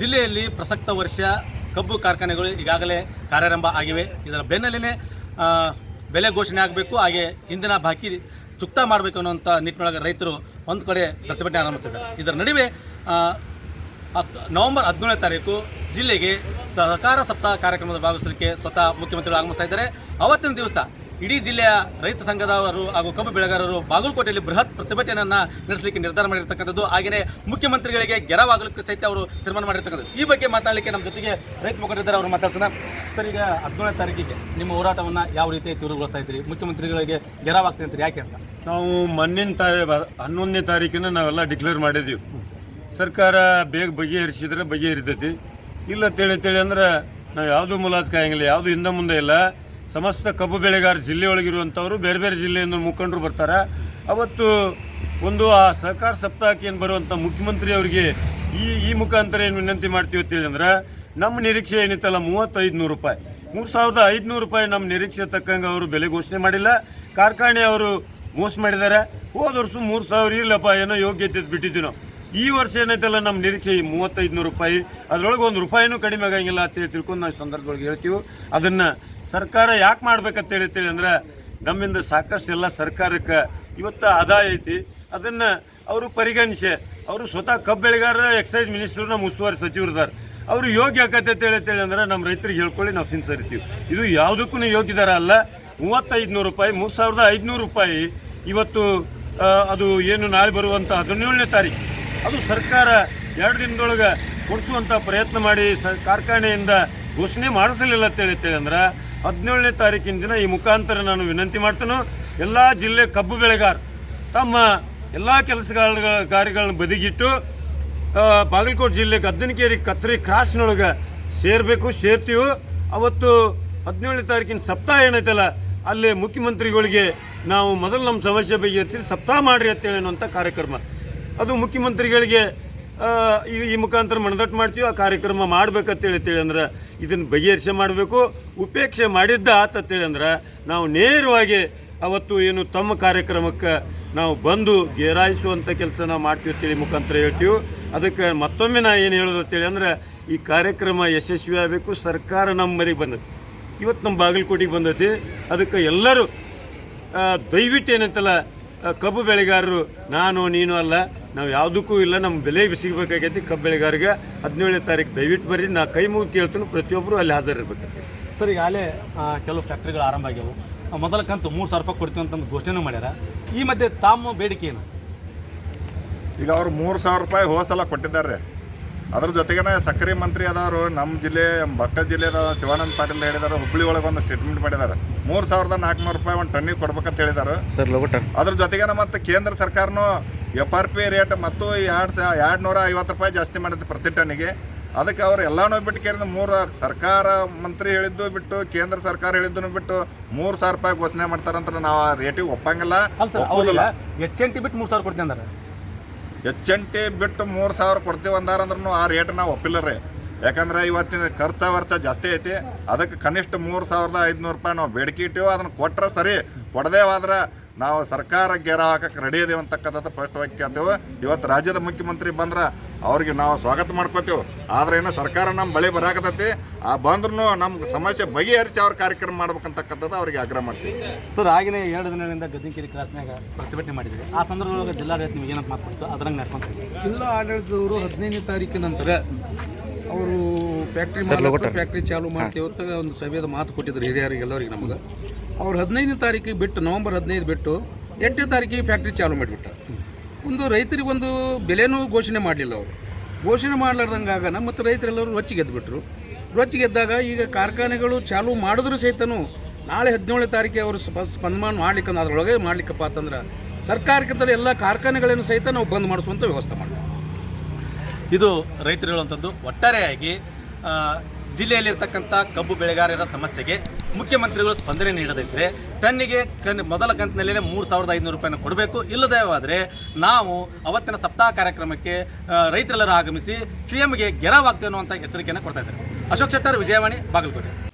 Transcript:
ಜಿಲ್ಲೆಯಲ್ಲಿ ಪ್ರಸಕ್ತ ವರ್ಷ ಕಬ್ಬು ಕಾರ್ಖಾನೆಗಳು ಈಗಾಗಲೇ ಕಾರ್ಯಾರಂಭ ಆಗಿವೆ. ಇದರ ಬೆನ್ನಲ್ಲೇ ಬೆಲೆ ಘೋಷಣೆ ಆಗಬೇಕು, ಹಾಗೆ ಇಂದಿನ ಬಾಕಿ ಚುಕ್ತಾ ಮಾಡಬೇಕು ಅನ್ನುವಂಥ ನಿಟ್ಟಿನೊಳಗೆ ರೈತರು ಒಂದು ಕಡೆ ಪ್ರತಿಭಟನೆ ಆರಂಭಿಸಿದ್ದಾರೆ. ಇದರ ನಡುವೆ ನವೆಂಬರ್ ಹದಿನೇಳನೇ ತಾರೀಕು ಜಿಲ್ಲೆಗೆ ಸಹಕಾರ ಸಪ್ತಾಹ ಕಾರ್ಯಕ್ರಮದ ಭಾಗವಹಿಸಲಿಕ್ಕೆ ಸ್ವತಃ ಮುಖ್ಯಮಂತ್ರಿಗಳು ಆಗಮಿಸ್ತಾ ಇದ್ದಾರೆ. ಅವತ್ತಿನ ದಿವಸ ಇಡೀ ಜಿಲ್ಲೆಯ ರೈತ ಸಂಘದವರು ಹಾಗೂ ಕಬ್ಬು ಬೆಳೆಗಾರರು ಬಾಗಲಕೋಟೆಯಲ್ಲಿ ಬೃಹತ್ ಪ್ರತಿಭಟನೆಯನ್ನು ನಡೆಸಲಿಕ್ಕೆ ನಿರ್ಧಾರ ಮಾಡಿರ್ತಕ್ಕಂಥದ್ದು. ಹಾಗೆಯೇ ಮುಖ್ಯಮಂತ್ರಿಗಳಿಗೆ ಗೆರವಾಗಲಿಕ್ಕೆ ಸಹಿತ ಅವರು ತೀರ್ಮಾನ ಮಾಡಿರ್ತಕ್ಕಂಥದ್ದು. ಈ ಬಗ್ಗೆ ಮಾತಾಡಲಿಕ್ಕೆ ನಮ್ಮ ಜೊತೆಗೆ ರೈತ ಮುಖಂಡರಿದ್ದಾರೆ. ಅವರು ಮಾತಾಡ್ಸೋಣ. ಸರ್, ಈಗ ಹದಿನೇಳನೇ ತಾರೀಕಿಗೆ ನಿಮ್ಮ ಹೋರಾಟವನ್ನು ಯಾವ ರೀತಿ ತೀವ್ರಗೊಳಿಸ್ತಾ ಇದ್ದೀರಿ? ಮುಖ್ಯಮಂತ್ರಿಗಳಿಗೆ ಗೆರವಾಗ್ತದೆ ಅಂತ ಯಾಕೆ ಅಂತ? ನಾವು ಮೊನ್ನಿನ ತಾ ಹನ್ನೊಂದನೇ ತಾರೀಕಿನ ನಾವೆಲ್ಲ ಡಿಕ್ಲೇರ್ ಮಾಡಿದ್ದೀವಿ. ಸರ್ಕಾರ ಬೇಗ ಬಗೆಹರಿಸಿದ್ರೆ ಬಗೆಹರಿತೈತಿ. ಇಲ್ಲ ತಿಳಿ ತಿಳಿ ಅಂದ್ರೆ ನಾವು ಯಾವುದು ಮುಲಾಜ್ ಕಾಯಂಗಿಲ್ಲ ಯಾವುದು ಹಿಂದೆ ಮುಂದೆ ಇಲ್ಲ. ಸಮಸ್ತ ಕಬ್ಬು ಬೆಳೆಗಾರ ಜಿಲ್ಲೆ ಒಳಗಿರುವಂಥವ್ರು ಬೇರೆ ಬೇರೆ ಜಿಲ್ಲೆಯಿಂದ ಮುಖಂಡರು ಬರ್ತಾರೆ. ಅವತ್ತು ಒಂದು ಆ ಸಹಕಾರ ಸಪ್ತಾಹಕ್ಕೆ ಏನು ಬರುವಂಥ ಮುಖ್ಯಮಂತ್ರಿ ಅವರಿಗೆ ಈ ಈ ಮುಖಾಂತರ ಏನು ವಿನಂತಿ ಮಾಡ್ತೀವಿ ಅಂತ ಹೇಳಿದ್ರೆ, ನಮ್ಮ ನಿರೀಕ್ಷೆ ಏನಿತ್ತಲ್ಲ ಮೂವತ್ತೈದು ನೂರು ರೂಪಾಯಿ. ಮೂರು ಸಾವಿರದ ಐದುನೂರು ರೂಪಾಯಿ ನಮ್ಮ ನಿರೀಕ್ಷೆ ತಕ್ಕಂಗೆ ಅವರು ಬೆಲೆ ಘೋಷಣೆ ಮಾಡಿಲ್ಲ. ಕಾರ್ಖಾನೆ ಅವರು ಮೋಸ ಮಾಡಿದ್ದಾರೆ. ಹೋದ ವರ್ಷ ಮೂರು ಸಾವಿರ ಇಲ್ಲಪ್ಪ ಏನೋ ಯೋಗ್ಯತೆ ಬಿಟ್ಟಿದ್ವಿ ನಾವು. ಈ ವರ್ಷ ಏನೈತಲ್ಲ ನಮ್ಮ ನಿರೀಕ್ಷೆ ಈ ಮೂವತ್ತೈದು ನೂರು ರೂಪಾಯಿ. ಅದರೊಳಗೆ ಒಂದು ರೂಪಾಯಿನೂ ಕಡಿಮೆ ಆಗಂಗಿಲ್ಲ ಅಂತೇಳಿ ತಿಳ್ಕೊಂಡು ನಾವು ಸಂದರ್ಭದೊಳಗೆ ಹೇಳ್ತೀವಿ. ಅದನ್ನು ಸರ್ಕಾರ ಯಾಕೆ ಮಾಡ್ಬೇಕಂತ ಹೇಳ್ತೀನಿ ಅಂದ್ರೆ ನಮ್ಮಿಂದ ಸಾಕಷ್ಟು ಎಲ್ಲ ಸರ್ಕಾರಕ್ಕೆ ಇವತ್ತು ಆದಾಯ ಐತಿ. ಅದನ್ನು ಅವರು ಪರಿಗಣಿಸಿ, ಅವರು ಸ್ವತಃ ಕಬ್ಬು ಬೆಳೆಗಾರರ ಎಕ್ಸೈಸ್ ಮಿನಿಸ್ಟ್ರು ನಮ್ಮ ಉಸ್ತುವಾರಿ ಅವರು ಯೋಗ್ಯ ಆಗತ್ತೆ ಅಂತ ಹೇಳ್ತೇಳಿ ಅಂದ್ರೆ ನಮ್ಮ ರೈತರಿಗೆ ಹೇಳ್ಕೊಳ್ಳಿ, ನಾವು ಸಿನ್ಸರಿತೀವಿ ಇದು ಯಾವುದಕ್ಕೂ ಯೋಗ್ಯದಾರ ಅಲ್ಲ. ಮೂವತ್ತೈದು ನೂರು ರೂಪಾಯಿ, ಮೂರು ಸಾವಿರದ ಐದುನೂರು ರೂಪಾಯಿ ಇವತ್ತು ಅದು ಏನು ನಾಳೆ ಬರುವಂಥ ಹದಿನೇಳನೇ ತಾರೀಕು ಅದು ಸರ್ಕಾರ ಎರಡು ದಿನದೊಳಗೆ ಕೊಡಿಸುವಂಥ ಪ್ರಯತ್ನ ಮಾಡಿ ಸ ಕಾರ್ಖಾನೆಯಿಂದ ಘೋಷಣೆ ಮಾಡಿಸಲಿಲ್ಲ ಅಂತ ಹೇಳ್ತೇಳಿ ಅಂದ್ರೆ ಹದಿನೇಳನೇ ತಾರೀಕಿನ ದಿನ ಈ ಮುಖಾಂತರ ನಾನು ವಿನಂತಿ ಮಾಡ್ತೇನೆ, ಎಲ್ಲ ಜಿಲ್ಲೆ ಕಬ್ಬು ಬೆಳೆಗಾರ ತಮ್ಮ ಎಲ್ಲ ಕೆಲಸಗಾರ ಕಾರ್ಯಗಳನ್ನ ಬದಿಗಿಟ್ಟು ಬಾಗಲಕೋಟೆ ಜಿಲ್ಲೆ ಗದ್ದನಕೇರಿ ಕತ್ರಿ ಕ್ರಾಸ್ನೊಳಗೆ ಸೇರಬೇಕು, ಸೇರ್ತೀವಿ. ಅವತ್ತು ಹದಿನೇಳನೇ ತಾರೀಕಿನ ಸಪ್ತಾಹ ಏನೈತಲ್ಲ, ಅಲ್ಲಿ ಮುಖ್ಯಮಂತ್ರಿಗಳಿಗೆ ನಾವು ಮೊದಲು ನಮ್ಮ ಸಮಸ್ಯೆ ಬಗೆಹರಿಸಿ ಸಪ್ತಾಹ ಮಾಡಿರಿ ಅಂತೇಳಿ ಅನ್ನುವಂಥ ಕಾರ್ಯಕ್ರಮ. ಅದು ಮುಖ್ಯಮಂತ್ರಿಗಳಿಗೆ ಈ ಈ ಮುಖಾಂತರ ಮನದಟ್ಟು ಮಾಡ್ತೀವಿ, ಆ ಕಾರ್ಯಕ್ರಮ ಮಾಡ್ಬೇಕಂತೇಳಿ ಅಂತೇಳಿ ಅಂದ್ರೆ ಇದನ್ನು ಬಗೆಹರಿಸಿ ಮಾಡಬೇಕು. ಉಪೇಕ್ಷೆ ಮಾಡಿದ್ದ ಆತಂತೇಳಿ ಅಂದ್ರೆ ನಾವು ನೇರವಾಗಿ ಅವತ್ತು ಏನು ತಮ್ಮ ಕಾರ್ಯಕ್ರಮಕ್ಕೆ ನಾವು ಬಂದು ಗೇರಾಯಿಸುವಂಥ ಕೆಲಸ ನಾವು ಮಾಡ್ತೀವಿ ಅಂತೇಳಿ ಮುಖಾಂತರ ಹೇಳ್ತೀವಿ. ಅದಕ್ಕೆ ಮತ್ತೊಮ್ಮೆ ನಾ ಏನು ಹೇಳೋದು ಅಂತೇಳಿ ಅಂದ್ರೆ ಈ ಕಾರ್ಯಕ್ರಮ ಯಶಸ್ವಿ ಆಗಬೇಕು, ಸರ್ಕಾರ ನಮ್ಮ ಮನೆಗೆ ಬಂದೈತಿ ಇವತ್ತು ನಮ್ಮ ಬಾಗಲಕೋಟೆಗೆ ಬಂದೈತಿ ಅದಕ್ಕೆ ಎಲ್ಲರೂ ದಯವಿಟ್ಟು ಏನಂತಲ್ಲ ಕಬ್ಬು ಬೆಳೆಗಾರರು, ನಾನು, ನೀನು ಅಲ್ಲ ನಾವು ಯಾವುದಕ್ಕೂ ಇಲ್ಲ ನಮ್ಮ ಬೆಲೆ ಸಿಗಬೇಕಾಗೈತಿ ಕಬ್ಬು ಬೆಳೆಗಾರಿಗೆ ಹದಿನೇಳನೇ ತಾರೀಕು ದಯವಿಟ್ಟು ಬರ್ರಿ. ನಾ ಕೈ ಮುಗಿ ಕೇಳ್ತೀನಿ ಪ್ರತಿಯೊಬ್ಬರು ಅಲ್ಲಿ ಹಾಜರಿರ್ಬೇಕು ಸರ್ ಈಗ ಅಲ್ಲೇ ಕೆಲವು ಫ್ಯಾಕ್ಟ್ರಿಗಳು ಆರಂಭ ಆಗ್ಯಾವು. ಮೊದಲ ಕಂತು ಮೂರು ಸಾವಿರ ರೂಪಾಯಿ ಕೊಡ್ತೀವಿ ಅಂತಂದು ಘೋಷಣೆ ಮಾಡ್ಯಾರ. ಈ ಮಧ್ಯೆ ತಮ್ಮ ಬೇಡಿಕೆ ಏನು? ಈಗ ಅವ್ರು ಮೂರು ಸಾವಿರ ರೂಪಾಯಿ ಹೋಸಲ ಕೊಟ್ಟಿದ್ದಾರೆ. ಅದ್ರ ಜೊತೆಗೇನೆ ಸಕ್ಕರೆ ಮಂತ್ರಿ ಆದವರು ನಮ್ಮ ಜಿಲ್ಲೆ ಬಕ್ಕ ಜಿಲ್ಲೆದ ಶಿವಾನಂದ ಪಾಟೀಲ್ ಹೇಳಿದಾರೆ ಹುಬ್ಬಳ್ಳಿ ಒಳಗೆ ಒಂದು ಸ್ಟೇಟ್ಮೆಂಟ್ ಮಾಡಿದ್ದಾರೆ ಮೂರು ಸಾವಿರದ ನಾಲ್ಕುನೂರು ರೂಪಾಯಿ ಒಂದು ಟನ್ನಿಗೆ ಕೊಡ್ಬೇಕಂತ ಹೇಳಿದ್ದಾರೆ ಅದ್ರ ಜೊತೆಗೇನೆ ಮತ್ತು ಕೇಂದ್ರ ಸರ್ಕಾರನೂ ಎಫ್ ಆರ್ ಪಿ ರೇಟ್ ಮತ್ತು ಎರಡು ಸಾ ಎರಡು ನೂರ ಐವತ್ತು ರೂಪಾಯಿ ಜಾಸ್ತಿ ಮಾಡಿದ್ದು ಪ್ರತಿ ಟನ್ನಿಗೆ. ಅದಕ್ಕೆ ಅವ್ರು ಎಲ್ಲಾನು ಬಿಟ್ಟು ಕೇಳಿದ ಮೂರು ಸರ್ಕಾರ ಮಂತ್ರಿ ಹೇಳಿದ್ದು ಬಿಟ್ಟು ಕೇಂದ್ರ ಸರ್ಕಾರ ಹೇಳಿದ್ದು ಬಿಟ್ಟು ಮೂರು ಸಾವಿರ ರೂಪಾಯಿ ಘೋಷಣೆ ಮಾಡ್ತಾರಂತ ನಾವು ಆ ರೇಟಿಗೆ ಒಪ್ಪಂಗಿಲ್ಲ. ಹೌದಿಲ್ಲ ಎಚ್ ಎನ್ ಟಿ ಬಿಟ್ಟು ಮೂರು ಸಾವಿರ ಕೊಡ್ತೀನಿ ಅಂದ್ರೆ. ಎಚ್ ಎನ್ ಟಿ ಬಿಟ್ಟು ಮೂರು ಸಾವಿರ ಕೊಡ್ತೀವಿ ಅಂದಾರಂದ್ರೂ ಆ ರೇಟ್ ನಾವು ಒಪ್ಪಿಲ್ಲ ರೀ. ಯಾಕಂದ್ರೆ ಇವತ್ತಿನ ಖರ್ಚ ವರ್ಚ ಜಾಸ್ತಿ ಐತಿ. ಅದಕ್ಕೆ ಕನಿಷ್ಠ ಮೂರು ಸಾವಿರದ ಐದುನೂರು ರೂಪಾಯಿ ನಾವು ಬೇಡಿಕೆ ಇಟ್ಟಿವಿ ಅದನ್ನು ಕೊಟ್ಟರೆ ಸರಿ. ಕೊಡದೇ ಹೋದ್ರೆ ನಾವು ಸರ್ಕಾರ ಗೆರ ಹಾಕಕ್ಕೆ ರೆಡಿ ಇದೀವಿ ಅಂತಕ್ಕಂಥದ್ದು ಸ್ಪಷ್ಟವಾಗಿ ಕೇಳ್ತೇವೆ ಇವತ್ತು ರಾಜ್ಯದ ಮುಖ್ಯಮಂತ್ರಿ ಬಂದ್ರೆ ಅವ್ರಿಗೆ ನಾವು ಸ್ವಾಗತ ಮಾಡ್ಕೋತೇವೆ. ಆದ್ರೆ ಏನೋ ಸರ್ಕಾರ ನಮ್ಮ ಬಳಿ ಬರಾಕತೈತಿ ಆ ಬಂದ್ರೂ ನಮ್ಮ ಸಮಸ್ಯೆ ಬಗೆಹರಿಸಿ ಅವ್ರ ಕಾರ್ಯಕ್ರಮ ಮಾಡ್ಬೇಕಂತಕ್ಕಂಥದ್ದು ಅವ್ರಿಗೆ ಆಗ್ರಹ ಮಾಡ್ತೀವಿ. ಸರ್ ಆಗಿನೇ ಎರಡು ದಿನಗಳಿಂದ ಗದ್ದಿನಕೆರೆ ಕ್ರಾಸ್ನಾಗ ಪ್ರತಿಭಟನೆ ಮಾಡಿದ್ರಿ ಆ ಸಂದರ್ಭದೊಳಗೆ ಜಿಲ್ಲಾಡಳಿತ ನಿಮ್ಗೆ ಏನಂತ ಮಾತು ಕೊಡ್ತು? ಅದ್ರಂಗೆ ನಡ್ಕೊಂತ ಜಿಲ್ಲಾ ಆಡಳಿತದವರು ಹದಿನೈದನೇ ತಾರೀಕಿನ ನಂತರ ಅವರು ಫ್ಯಾಕ್ಟ್ರಿ ಫ್ಯಾಕ್ಟ್ರಿ ಚಾಲು ಮಾಡ್ತೀವಿ ಅಂತ ಒಂದು ಸಭೆದ ಮಾತು ಕೊಟ್ಟಿದ್ರು ಹಿರಿಯರಿಗೆ ಎಲ್ಲರಿಗೆ ನಮಗೆ. ಅವ್ರು ಹದಿನೈದನೇ ತಾರೀಕಿಗೆ ಬಿಟ್ಟು ನವಂಬರ್ ಹದಿನೈದು ಬಿಟ್ಟು ಎಂಟನೇ ತಾರೀಕಿಗೆ ಫ್ಯಾಕ್ಟ್ರಿ ಚಾಲು ಮಾಡಿಬಿಟ್ಟ ಒಂದು ರೈತರಿಗೆ ಒಂದು ಬೆಲೆನೂ ಘೋಷಣೆ ಮಾಡಲಿಲ್ಲ ಅವರು. ಘೋಷಣೆ ಮಾಡಲಾರ್ದಂಗಾಗ ಮತ್ತು ರೈತರೆಲ್ಲರೂ ರೊಚ್ಚಿಗೆ ಎದ್ದುಬಿಟ್ರು ರೊಚ್ಚಿಗೆ ಎದ್ದಾಗ ಈಗ ಕಾರ್ಖಾನೆಗಳು ಚಾಲು ಮಾಡಿದ್ರು ಸಹಿತನೂ ನಾಳೆ ಹದಿನೇಳನೇ ತಾರೀಕಿಗೆ ಅವರು ಸ್ಪ, ಸ್ಪಂದನ ಮಾಡ್ಲಿಕ್ಕೆ ಅದರೊಳಗೆ ಮಾಡ್ಲಿಕ್ಕಪ್ಪ ಅಂತಂದ್ರೆ ಸರ್ಕಾರಕ್ಕಿಂತಲೇ ಎಲ್ಲ ಕಾರ್ಖಾನೆಗಳನ್ನು ಸಹಿತ ನಾವು ಬಂದ್ ಮಾಡಿಸುವಂಥ ವ್ಯವಸ್ಥೆ ಮಾಡ್ತೀವಿ. ಇದು ರೈತರು ಹೇಳುವಂಥದ್ದು ಒಟ್ಟಾರೆಯಾಗಿ ಜಿಲ್ಲೆಯಲ್ಲಿರ್ತಕ್ಕಂಥ ಕಬ್ಬು ಬೆಳೆಗಾರರ ಸಮಸ್ಯೆಗೆ ಮುಖ್ಯಮಂತ್ರಿಗಳು ಸ್ಪಂದನೆ ನೀಡದಿದ್ದರೆ ಟನ್ನಿಗೆ ಕನ್, ಮೊದಲ ಕಂತಿನಲ್ಲೇ ಮೂರು ಸಾವಿರದ ಐದುನೂರು ರೂಪಾಯಿನ ಕೊಡಬೇಕು. ಇಲ್ಲದೇ ಹೋದರೆ ನಾವು ಅವತ್ತಿನ ಸಪ್ತಾಹ ಕಾರ್ಯಕ್ರಮಕ್ಕೆ ರೈತರೆಲ್ಲರೂ ಆಗಮಿಸಿ ಸಿ ಎಂಗೆ ಗೆರವಾಗ್ತೇವೆ ಅನ್ನುವಂಥ ಎಚ್ಚರಿಕೆಯನ್ನು ಕೊಡ್ತಾ ಇದ್ದಾರೆ. ಅಶೋಕ್ ಶೆಟ್ಟರ್, ವಿಜಯವಾಣಿ, ಬಾಗಲಕೋಟೆ.